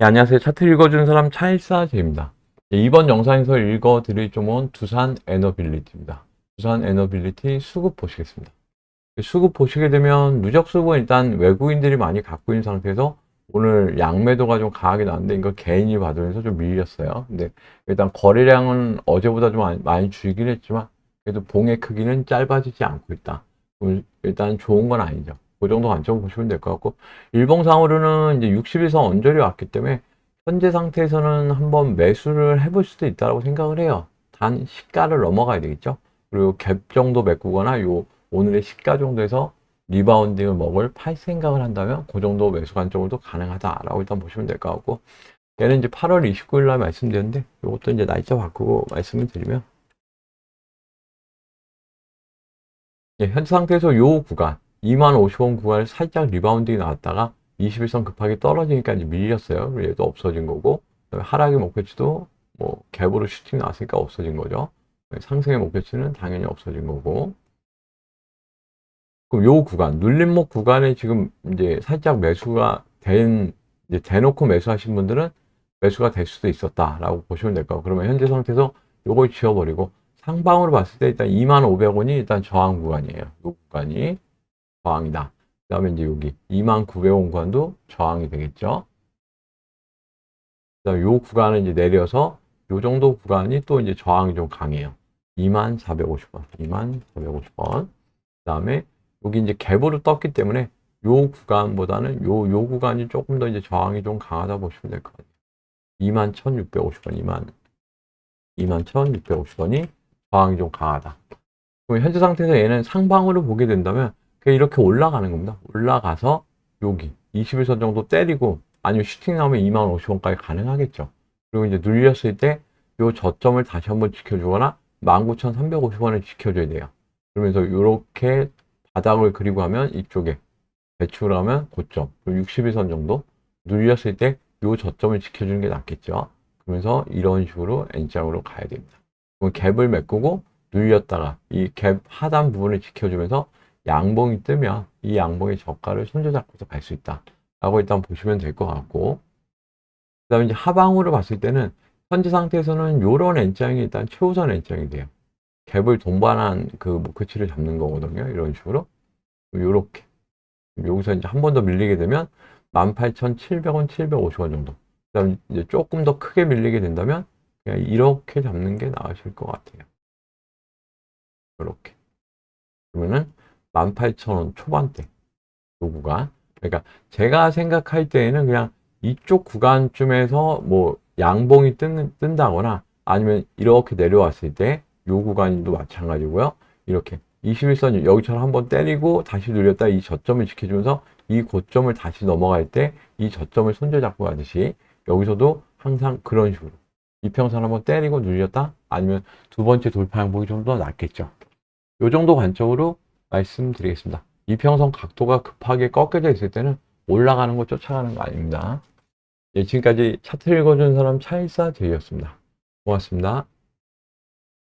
네, 안녕하세요. 차트 읽어주는 사람 차일사제입니다. 네, 이번 영상에서 읽어드릴 종목은 두산 에너빌리티입니다. 두산 에너빌리티 수급 보시겠습니다. 수급 보시게 되면 누적 수급은 일단 외국인들이 많이 갖고 있는 상태에서 오늘 양매도가 좀 강하게 나왔는데 이거 개인이 받으면서 좀 밀렸어요. 근데 일단 거래량은 어제보다 좀 많이- 줄긴 했지만 그래도 봉의 크기는 짧아지지 않고 있다. 일단 좋은 건 아니죠. 그 정도 관점 보시면 될 것 같고 일봉상으로는 이제 60일선 언저리 왔기 때문에 현재 상태에서는 한번 매수를 해볼 수도 있다고 생각을 해요. 단 시가를 넘어가야 되겠죠. 그리고 갭 정도 메꾸거나 요 오늘의 시가 정도에서 리바운딩을 먹을 팔 생각을 한다면 그 정도 매수 관점으로도 가능하다라고 일단 보시면 될 것 같고 얘는 이제 8월 29일 날 말씀드렸는데 이것도 이제 날짜 바꾸고 말씀을 드리면 예, 현재 상태에서 요 구간 2만 50원 구간을 살짝 리바운딩이 나왔다가 21선 급하게 떨어지니까 이제 밀렸어요. 그리고 얘도 없어진 거고 하락의 목표치도 뭐 갭으로 슈팅 나왔으니까 없어진 거죠. 상승의 목표치는 당연히 없어진 거고 그럼 요 구간 눌림목 구간에 지금 이제 살짝 매수가 된 이제 대놓고 매수하신 분들은 매수가 될 수도 있었다라고 보시면 될 거고 그러면 현재 상태에서 요걸 지워버리고 상방으로 봤을 때 일단 2만 500원이 일단 저항 구간이에요. 요 구간이 저항이다. 그 다음에 이제 여기 2만900원 구간도 저항이 되겠죠. 그 다음에 요 구간은 이제 내려서 요 정도 구간이 또 이제 저항이 좀 강해요. 2만450원, 2만450원. 그 다음에 여기 이제 갭으로 떴기 때문에 요 구간보다는 요, 요 구간이 조금 더 이제 저항이 좀 강하다 보시면 될 것 같아요. 21,650원, 2만, 21,650원이 저항이 좀 강하다. 그럼 현재 상태에서 얘는 상방으로 보게 된다면 이렇게 올라가는 겁니다. 올라가서 여기 21선 정도 때리고 아니면 슈팅 나오면 2만 50원까지 가능하겠죠. 그리고 이제 눌렸을 때 요 저점을 다시 한번 지켜주거나 19,350원을 지켜줘야 돼요. 그러면서 이렇게 바닥을 그리고 하면 이쪽에 배출을 하면 고점, 그리고 61선 정도 눌렸을 때 요 저점을 지켜주는 게 낫겠죠. 그러면서 이런 식으로 N장으로 가야 됩니다. 그럼 갭을 메꾸고 눌렸다가 이 갭 하단 부분을 지켜주면서 양봉이 뜨면 이 양봉의 저가를 손잡고서 갈 수 있다. 라고 일단 보시면 될 것 같고 그 다음에 이제 하방으로 봤을 때는 현재 상태에서는 요런 N장이 일단 최우선 N장이 돼요. 갭을 동반한 그 목표치를 잡는 거거든요. 이런 식으로. 요렇게. 여기서 이제 한 번 더 밀리게 되면 18,700원, 750원 정도. 그 다음 이제 조금 더 크게 밀리게 된다면 그냥 이렇게 잡는 게 나으실 것 같아요. 이렇게. 그러면은 18,000원 초반대 요 구간. 그러니까 제가 생각할 때에는 그냥 이쪽 구간쯤에서 뭐 양봉이 뜬, 뜬다거나 아니면 이렇게 내려왔을 때 요 구간도 마찬가지고요. 이렇게 21선 여기처럼 한번 때리고 다시 눌렸다 이 저점을 지켜주면서 이 고점을 다시 넘어갈 때 이 저점을 손잡고 가듯이 여기서도 항상 그런 식으로 이평선 한번 때리고 눌렸다 아니면 두 번째 돌파 양봉이 좀 더 낫겠죠. 요 정도 관점으로 말씀드리겠습니다. 이평선 각도가 급하게 꺾여져 있을 때는 올라가는 거 쫓아가는 거 아닙니다. 예, 지금까지 차트 읽어준 사람 차일사 제이였습니다. 고맙습니다.